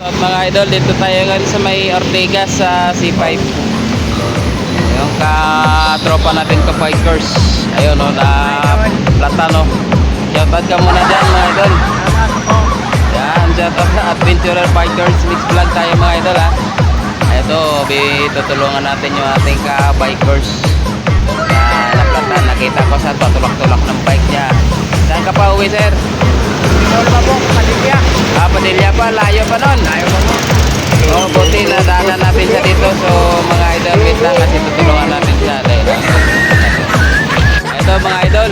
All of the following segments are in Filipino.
At mga idol, dito tayo ngayon sa may Ortega sa C5. Yung ka-tropa natin ka bikers. Ayun o, na platano. Shoutout ka muna dyan mga idol. Yan, shoutout sa Adventurer Bikers Mix Vlog tayo mga idol ha. Ito, tutulungan natin yung ating ka-bikers. Na naplatan, nakita ko sa patulak-tulak ng bike niya. Saan ka pa uwi sir? Pinol pa po. Ah, Padilla pa, layo pa nun. Tayo pa po. Oh, buti na daanan natin siya dito. So, mga idol, wait lang kasi tutulungan natin siya. Dahil, ito mga idol.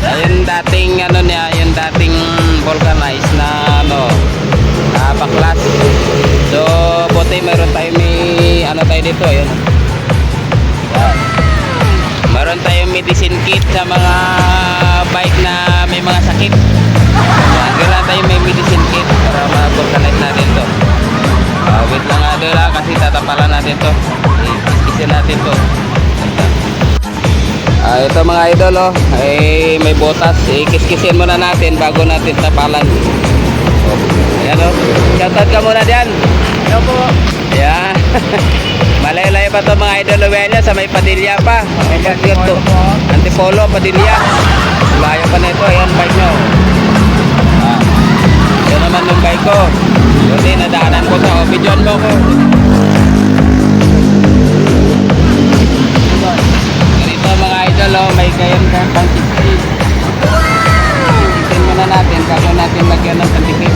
Ayun dating ano niya, yung dating vulcanized na ano, na baklas. So, buti meron tayo may ano tayo dito, ayun. Meron tayong medicine kit sa mga bike na may mga sakit. Tatapalan natin to. Ikisin natin to. Ah, ito mga idol oh, ay may butas. Ikis-kisin muna natin bago natin tapalan. Ayan oh. Shoutout ka muna diyan. Hello po. Yeah. Malay-lay pa to mga idol Luwelya sa may Padilla pa. Antipolo po. Antipolo, Padilla. Layo pa nito. Ayan, bike nyo. Ah. Ito naman yung bike ko. Kasi nadaanan ko sa Obidyon mo ko. Idol, oh, may kayan ka pang 60. Isin muna natin bago natin lagyan ng pandikit.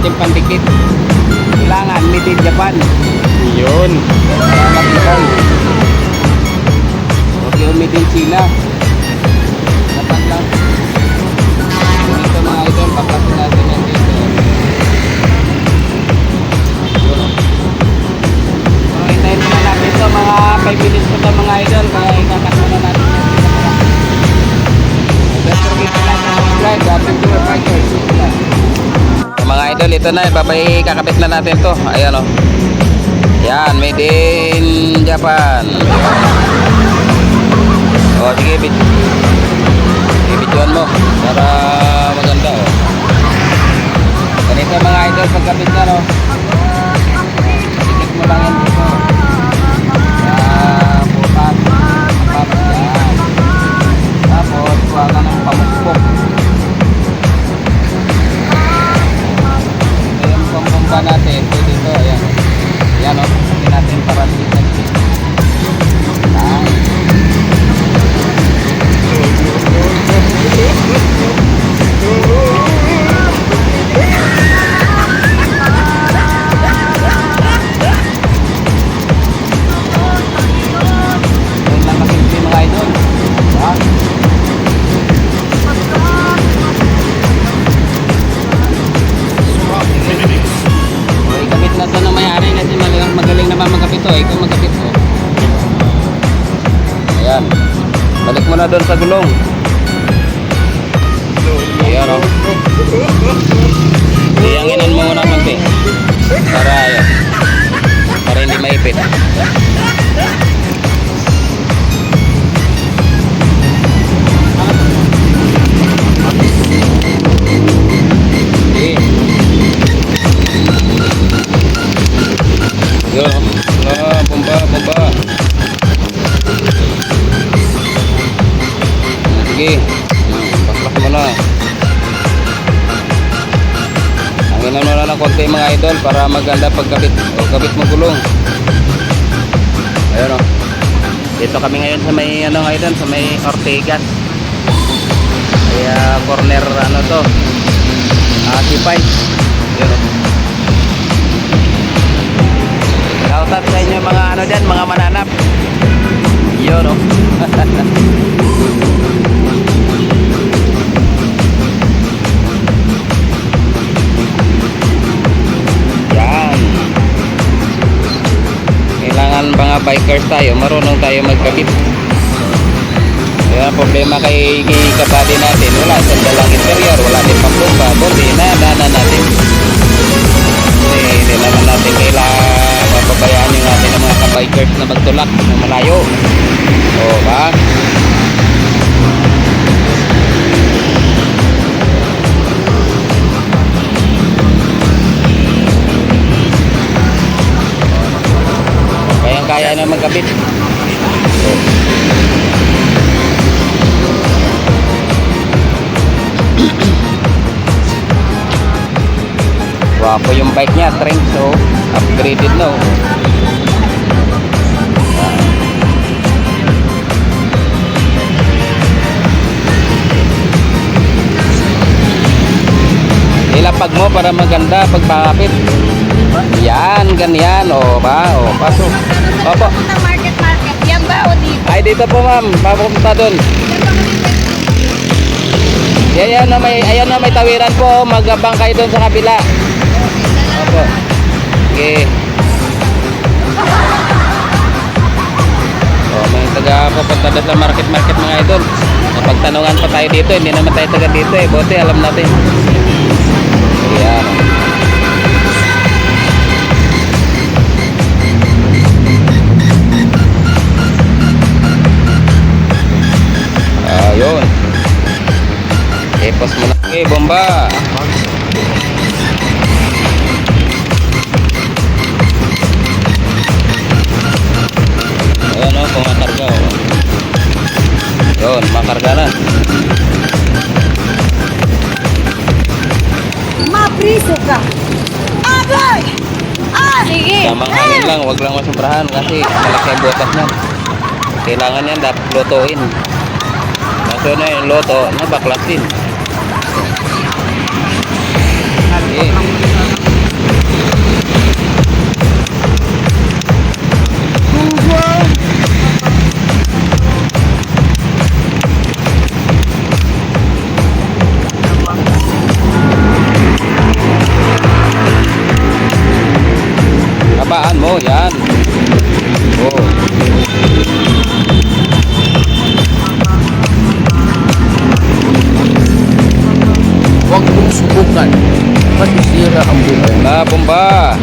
Ating pandikit. Kailangan, made in Japan. Yun. Kailangan Japan. Okay, made in China. Japan lang. Dito mga idol, papasin natin yan dito. Yun. So, hintayin muna natin ito. Mga 5 minutes pa ito mga idol. Ito na. Babay kakapit na natin to. Ayan o. Yan, made in Japan. O, sige, bit. Mo. Para maganda o. Ganito mga idol, pagkapit na no. Sige. Paslak mo na. Ang mo na ng konti mga idol para maganda pagkabit o kabit mo gulong. Ayun o. Dito kami ngayon sa may ano ngayon sa may Ortegas. Kaya corner ano to. Ah, Sipay. Ayun o. Shoutout sa inyo mga ano dyan, mga mananap. Yun o. Kailangan mga bikers tayo, marunong tayo magkabit. Ang problema kay, kay kabady natin, wala sa dalang interior, wala din pang bomba, buti na dana natin. Kasi hindi naman natin kailangan mapabayaan yung ating mga kabikers na magtulak na malayo. O ba? Magkabit. Wapo yung bike niya, trend so upgraded na. oh. Ilapag mo para maganda pagpakapit. Yan, ganyan. O ba? O, pasok. Opo. Ba o dito? Ay, dito po ma'am. Papunta doon. Ayan na may, ayan na may tawiran po. Magabang kayo doon sa kabila. Opo. Okay. Oh, may taga pupunta doon sa market market mga idol. Napagtanungan pa tayo dito. Hindi naman tayo taga dito eh. Buti alam natin. Ayun. Na. Okay, bomba. Ayan o, kung makarga o. Yun, makarga na. Mapriso ka. Abay! Ah! Sige. Tamang hangin lang, wag lang masobrahan kasi malaki ang butas niyan. Kailangan yan dapat lutuin. Kaso na yung luto, nabaklas din. Okay. Kapaan mo, yan. Oh. Na, bomba.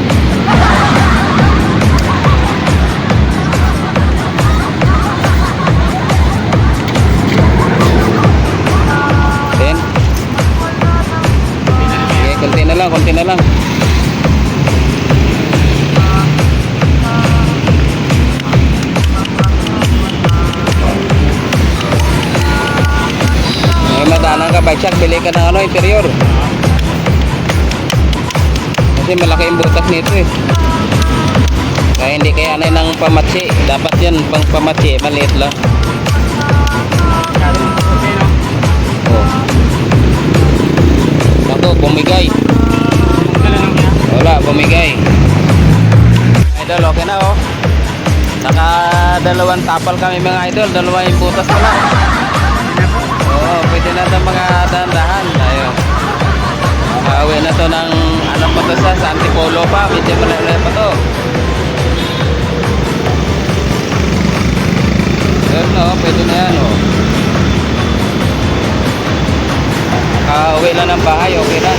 Ten. Sige, konti na lang, konti na lang. May madaanan ka bike shop, bili ka ng ano, interior. Kasi malaki yung butas nito eh. Kaya hindi kaya na ng pamatsi. Dapat yan pang pamatsi, maliit lang. Oh. Ako, bumigay. Wala, bumigay. Idol, okay na oh. Naka dalawang tapal kami mga idol, dalawa yung butas pa lang. Oo, pwede na mga dahan-dahan. Ayun. Makauwi na to ng pa to sa, sa Antipolo pa. Medyo malayo pa to. Ayun no, pwede na yan oh. Makauwi na ng bahay, okay na.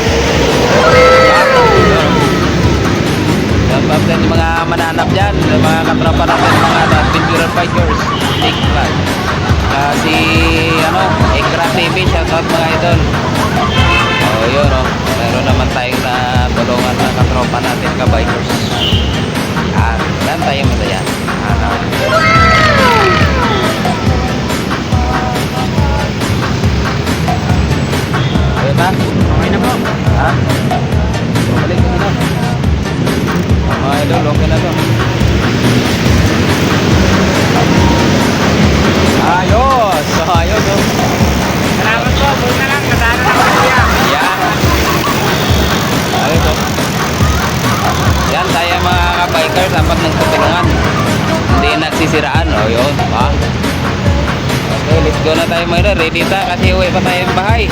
Yan, natin yung mga mananap dyan, mga katropa natin, mga adventurer bikers, big flag. Ah, si, ano, Ekra TV, shoutout mga idol. Oh, yun, oh. Naman tayong na tulungan ng katropa natin. Yan, dapat nagtutulungan. Hindi nagsisiraan. O, yun. Ha? Okay, let's go na tayo mga. Ready ta kasi uwi pa tayo ng bahay.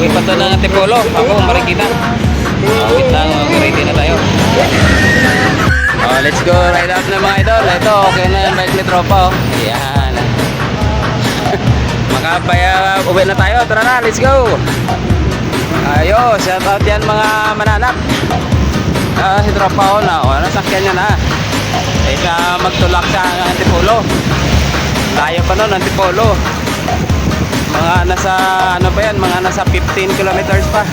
Uwi pa to ng Antipolo. Ako, marikita. Oh, wait lang. Ready na tayo. Oh, let's go ride out na mga idol. Ito, okay na yung bike ni Tropa. Oh. Yan. Makapaya, uwi na tayo. Tara na, let's go. Ayos, shout out yan mga mananap. Ah, si Tropa ko na. O, nasakyan niya na. Eh, siya magtulak sa Antipolo. Layo pa nun, Antipolo. Mga nasa, ano pa yan, mga nasa 15 kilometers pa.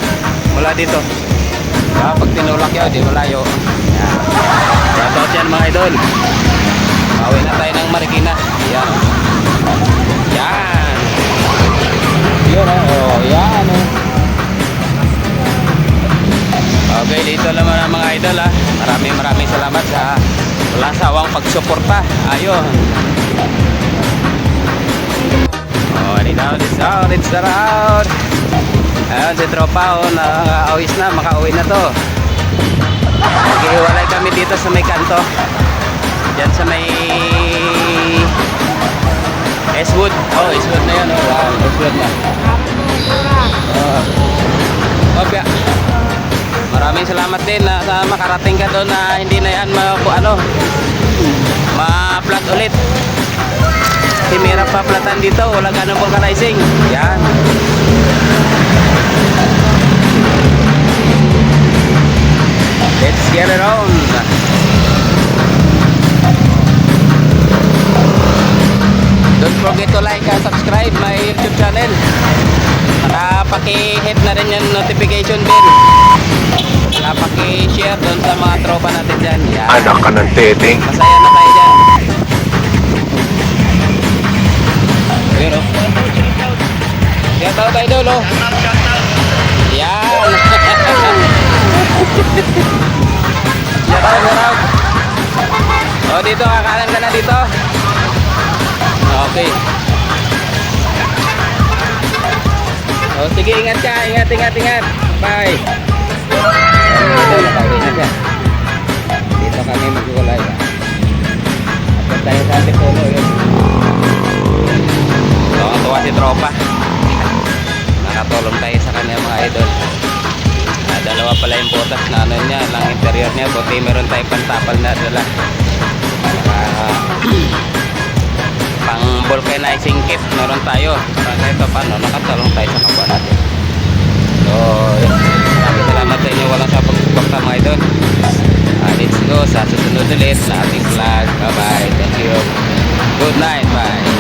Mula dito. Ah, pag tinulak yun, di malayo. Yan. Shout out yan mga idol. Pauwi na tayo ng Marikina. Yan. Pagsuporta. Ayun. Oh, it's out, it's out, it's the round. Ayun, si tropa oh, nakawis na, makauwi na to. Maghihiwalay kami dito sa may kanto. Diyan sa may Eswood. Oh, Eswood na yun. Oh, wow, Eswood na. Oh. Obya. Maraming salamat din na sa makarating ka doon na hindi na yan ma ano ma-flat ulit. Kasi mahirap pa platan dito, wala ganang vulcanizing. Yan. Let's get it on. Don't forget to like and subscribe my YouTube channel. Nakapaki-hit na rin yung notification bell. Nakapaki-share doon sa mga tropa natin dyan. Yan. Anak ka ng teteng. Masaya na tayo dyan. Ayun o. Yan tao tayo doon o. Yan. Yan tayo sarap. O dito, kakanan ka na dito. Okay. O sige, ingat ka. Ingat, ingat, ingat. Bye. Ito, nakauwi na. Dito kami maghiwalay. At tayo sa Antipolo. So, katuwa si Tropa. Nakatulong tayo sa kanya mga idol. Ah, dalawa pala yung butas na ano niya, lang interior niya. Buti meron tayong pantapal na dala. Ah, pang vulcanizing kit meron tayo. Para kahit pa paano, nakatulong tayo sa kapwa natin. So, maraming salamat sa inyo. Walang sa pagsuporta mga idol. Ah, let's go sa susunod ulit na ating vlog. Bye-bye. Thank you. Good night. Bye.